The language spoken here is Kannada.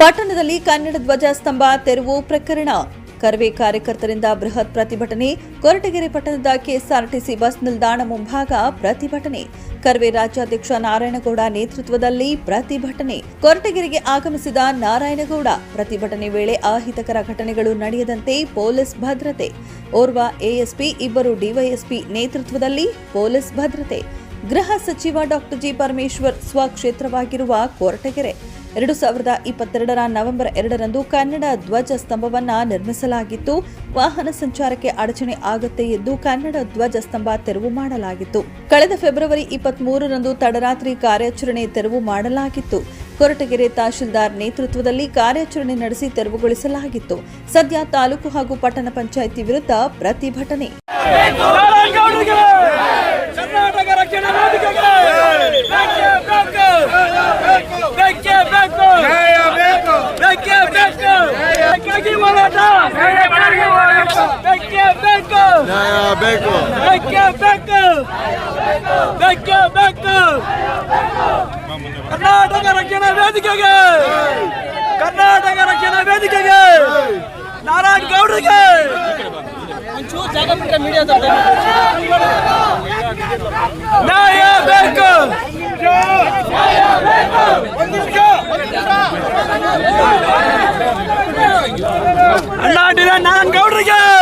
ಪಟ್ಟಣದಲ್ಲಿ ಕನ್ನಡ ಧ್ವಜ ಸ್ತಂಭ ತೆರವು, ಪ್ರಕರಣ. ಕರ್ವೆ ಕಾರ್ಯಕರ್ತರಿಂದ ಬೃಹತ್ ಪ್ರತಿಭಟನೆ. ಕೊರಟಗೆರೆ ಪಟ್ಟಣದ ಕೆಎಸ್ಆರ್ಟಿಸಿ ಬಸ್ ನಿಲ್ದಾಣ ಮುಂಭಾಗ ಪ್ರತಿಭಟನೆ. ಕರ್ವೆ ರಾಜ್ಯಾಧ್ಯಕ್ಷ ನಾರಾಯಣಗೌಡ ನೇತೃತ್ವದಲ್ಲಿ ಪ್ರತಿಭಟನೆ. ಕೊರಟಗೆರೆಗೆ ಆಗಮಿಸಿದ ನಾರಾಯಣಗೌಡ, ಪ್ರತಿಭಟನೆ ವೇಳೆ ಅಹಿತಕರ ಘಟನೆಗಳು ನಡೆಯದಂತೆ ಪೊಲೀಸ್ ಭದ್ರತೆ. ಓರ್ವ ಎಎಸ್ಪಿ, ಇಬ್ಬರು ಡಿವೈಎಸ್ಪಿ ನೇತೃತ್ವದಲ್ಲಿ ಪೊಲೀಸ್ ಭದ್ರತೆ. ಗೃಹ ಸಚಿವ ಡಾಕ್ಟರ್ ಜಿ ಪರಮೇಶ್ವರ್ ಸ್ವಕ್ಷೇತ್ರವಾಗಿರುವ ಕೊರಟಗೆರೆ. ಎರಡು ಸಾವಿರದ ಇಪ್ಪತ್ತೆರಡರ ನವೆಂಬರ್ ಎರಡರಂದು ಕನ್ನಡ ಧ್ವಜ ಸ್ತಂಭವನ್ನು ನಿರ್ಮಿಸಲಾಗಿತ್ತು. ವಾಹನ ಸಂಚಾರಕ್ಕೆ ಅಡಚಣೆ ಆಗುತ್ತೆ ಎಂದು ಕನ್ನಡ ಧ್ವಜ ಸ್ತಂಭ ತೆರವು ಮಾಡಲಾಗಿತ್ತು. ಕಳೆದ ಫೆಬ್ರವರಿ ಇಪ್ಪತ್ಮೂರರಂದು ತಡರಾತ್ರಿ ಕಾರ್ಯಾಚರಣೆ ತೆರವು ಮಾಡಲಾಗಿತ್ತು. ಕೊರಟಗೆರೆ ತಹಶೀಲ್ದಾರ್ ನೇತೃತ್ವದಲ್ಲಿ ಕಾರ್ಯಾಚರಣೆ ನಡೆಸಿ ತೆರವುಗೊಳಿಸಲಾಗಿತ್ತು. ಸದ್ಯ ತಾಲೂಕು ಹಾಗೂ ಪಟ್ಟಣ ಪಂಚಾಯಿತಿ ವಿರುದ್ಧ ಪ್ರತಿಭಟನೆ ನಾರಾಯಣಗೌಡರಿಗೆ ಕರ್ನಾಟಕ ರಕ್ಷಣಾ ವೇದಿಕೆಗೆ ಬೇಕೇ ಬೇಕು ಬೇಕೇ ಬೇಕು ಬೇಕಾಗಿ ಹೋರಾಟ ಬೇಕೇ ಬೇಕು ನ್ಯಾಯ ಬೇಕು ಬೇಕೇ ಬೇಕು ಬೇಕೇ ಬೇಕು ಕರ್ನಾಟಕ ರಕ್ಷಣಾ ವೇದಿಕೆಗೆ ಕರ್ನಾಟಕ ರಕ್ಷಣಾ ವೇದಿಕೆಗೆ ನಾರಾಯಣ ಗೌಡರಿಗೆ ನ್ಯಾಯ ಬೇಕು கொண்டாடுகிறேன் நான் கவுண்டர்கள்